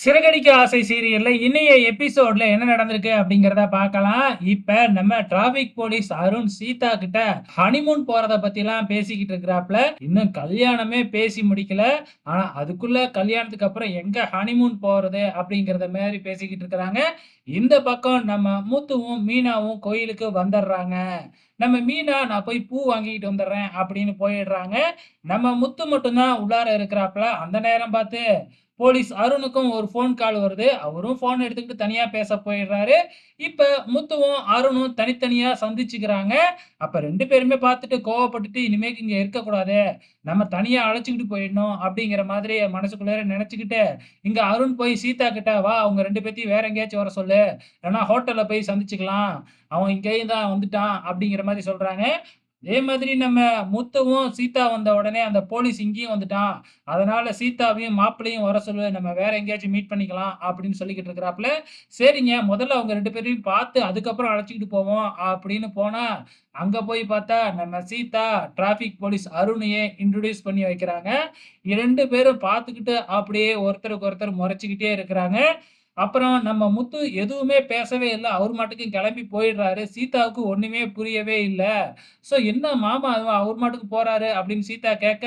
சிறகடிக்க ஆசை சீரியல்ல இன்னைய எபிசோட்ல என்ன நடந்திருக்கு அப்படிங்கிறத பார்க்கலாம். இப்ப நம்ம டிராபிக் போலீஸ் அருண் சீதா கிட்ட ஹனிமூன் போறத பத்திலாம் பேசிக்கிட்டு இருக்கிறாப்ல. இன்னும் கல்யாணமே பேசி முடிக்கல. ஆனா அதுக்குள்ள கல்யாணத்துக்கு அப்புறம் எங்க ஹனிமூன் போறது அப்படிங்கிறத மாரி பேசிக்கிட்டு இருக்கிறாங்க. இந்த பக்கம் நம்ம முத்துவும், மீனாவும் கோயிலுக்கு வந்துடுறாங்க. நம்ம மீனா நான் போய் பூ வாங்கிட்டு வந்துடுறேன் அப்படின்னு போயிடுறாங்க. நம்ம முத்து மட்டும் தான் உள்ளார இருக்கிறாப்ல. அந்த நேரம் பார்த்து போலீஸ் அருணுக்கும் ஒரு ஃபோன் கால் வருது. அவரும் ஃபோன் எடுத்துக்கிட்டு தனியாக பேச போயிடுறாரு. இப்போ முத்துவும், அருணும் தனித்தனியாக சந்திச்சுக்கிறாங்க. அப்போ ரெண்டு பேருமே பார்த்துட்டு கோவப்பட்டுட்டு, "இனிமேக்கு இங்கே இருக்கக்கூடாது. நம்ம தனியாக அழைச்சிக்கிட்டு போயிடணும்." அப்படிங்கிற மாதிரி மனசுக்குள்ளே நினச்சிக்கிட்டு இங்கே அருண் போய் சீதா கிட்ட, "வா அவங்க ரெண்டு பேர்த்தையும் வேற எங்கேயாச்சும் வர சொல்லு. ஏன்னா ஹோட்டலில் போய் சந்திச்சுக்கலாம். அவன் இங்கேயும் தான் வந்துட்டான்." அப்படிங்கிற மாதிரி சொல்கிறாங்க அதே மாதிரி நம்ம முத்துவும், சீதா வந்த உடனே அந்த போலீஸ் இங்கேயும் வந்துட்டான். அதனால சீதாவையும், மாப்பிளையும் வர சொல்லு. நம்ம வேற எங்கேயாச்சும் மீட் பண்ணிக்கலாம் அப்படின்னு சொல்லிக்கிட்டு இருக்கிறாப்புல சரிங்க, முதல்ல அவங்க ரெண்டு பேரையும் பார்த்து அதுக்கப்புறம் அழைச்சிக்கிட்டு போவோம் அப்படின்னு போனா, அங்க போய் பார்த்தா நம்ம சீதா டிராபிக் போலீஸ் அருணையே இன்ட்ரடியூஸ் பண்ணி வைக்கிறாங்க. ரெண்டு பேரும் பார்த்துக்கிட்டு அப்படியே ஒருத்தருக்கு ஒருத்தர் முறைச்சிக்கிட்டே இருக்கிறாங்க. அப்புறம் நம்ம முத்து எதுவுமே பேசவே இல்லை அவர் மாட்டுக்கும் கிளம்பி போயிடுறாரு. சீதாவுக்கு ஒன்றுமே புரியவே இல்லை "ஸோ என்ன மாமா அவர் மாட்டுக்கு போகிறாரு அப்படின்னு சீதா கேட்க,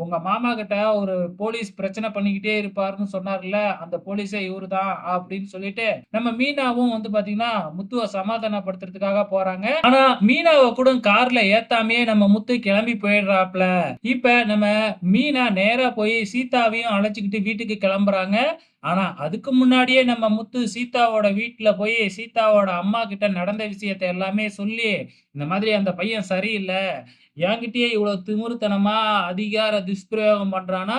"உங்க மாமா கிட்ட ஒரு போலீஸ் பிரச்சனை பண்ணிக்கிட்டே இருப்பாருன்னு சொன்னார்ல, அந்த போலீஸே இவரு தான்." அப்படின்னு சொல்லிட்டு, நம்ம மீனாவும் வந்து பாத்தீங்கன்னா முத்துவ சமாதானப்படுத்துறதுக்காக போறாங்க. ஆனா மீனாவை கூட கார்ல ஏத்தாமையே நம்ம முத்து கிளம்பி போயிடுறாப்ல. இப்ப நம்ம மீனா நேரா போய் சீதாவையும் அழைச்சிக்கிட்டு வீட்டுக்கு கிளம்புறாங்க. ஆனா அதுக்கு முன்னாடியே நம்ம முத்து சீதாவோட வீட்டுல போய் சீதாவோட அம்மா கிட்ட நடந்த விஷயத்த எல்லாமே சொல்லி, இந்த மாதிரி அந்த பையன் சரியில்லை என்கிட்டயே இவ்வளோ திமிருத்தனமா அதிகார துஷ்பிரயோகம் பண்ணுறான்னா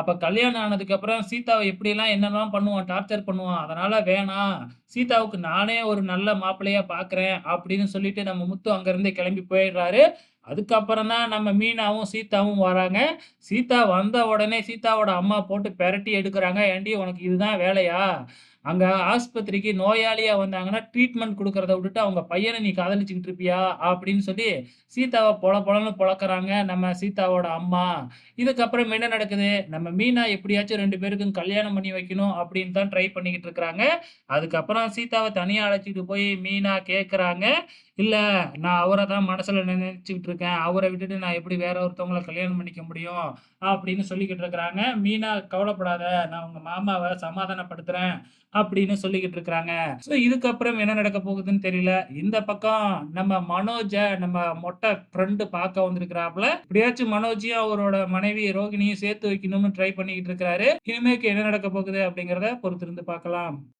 அப்ப கல்யாணம் ஆனதுக்கு அப்புறம் சீதாவ எப்படியெல்லாம் என்னெல்லாம் பண்ணுவான், டார்ச்சர் பண்ணுவான். அதனால வேணாம். சீதாவுக்கு நானே ஒரு நல்ல மாப்பிள்ளையா பார்க்குறேன் அப்படின்னு சொல்லிட்டு நம்ம முத்து அங்கருந்து கிளம்பி போயிடுறாரு. அதுக்கப்புறம் தான் நம்ம மீனாவும், சீதாவும் வராங்க. சீதா வந்த உடனே சீதாவோட அம்மா போட்டு பெரட்டி எடுக்கிறாங்க ஏண்டி உனக்கு இதுதான் வேலையா? அங்கே ஆஸ்பத்திரிக்கு நோயாளியாக வந்தாங்கன்னா, ட்ரீட்மெண்ட் கொடுக்கறத விட்டுட்டு அவங்க பையனை நீ காதலிச்சுக்கிட்டு இருப்பியா?" அப்படின்னு சொல்லி சீதாவை பொல பொலன்னு பொழக்கிறாங்க நம்ம சீதாவோட அம்மா. இதுக்கப்புறம் என்ன நடக்குது? நம்ம மீனா எப்படியாச்சும் ரெண்டு பேருக்கும் கல்யாணம் பண்ணி வைக்கணும் அப்படின்னு தான் ட்ரை பண்ணிக்கிட்டு இருக்கிறாங்க. அதுக்கப்புறம் சீதாவை தனியாக அழைச்சிட்டு போய் மீனா கேட்குறாங்க. இல்லை நான் அவரை தான் மனசில் நினைச்சுக்கிட்டு இருக்கேன். அவரை விட்டுட்டு நான் எப்படி வேற ஒருத்தவங்களை கல்யாணம் பண்ணிக்க முடியும்?" அப்படின்னு சொல்லிக்கிட்டு இருக்கிறாங்க. மீனா, "கவலைப்படாத. நான் உங்கள் மாமாவை சமாதானப்படுத்துகிறேன் அப்படின்னு சொல்லிக்கிட்டு இருக்கிறாங்க. ஸோ இதுக்கப்புறம் என்ன நடக்க போகுதுன்னு தெரியல. இந்த பக்கம் நம்ம மனோஜ நம்ம மொட்டை ஃப்ரெண்டு பார்க்க வந்திருக்கிறாப்ல. எப்படியாச்சும் மனோஜையும், அவரோட மனைவி ரோகிணியும் சேர்த்து வைக்கணும்னு ட்ரை பண்ணிக்கிட்டு இருக்கிறாரு. இனிமேக்கு என்ன நடக்க போகுது அப்படிங்கிறத பொறுத்திருந்து பார்க்கலாம்.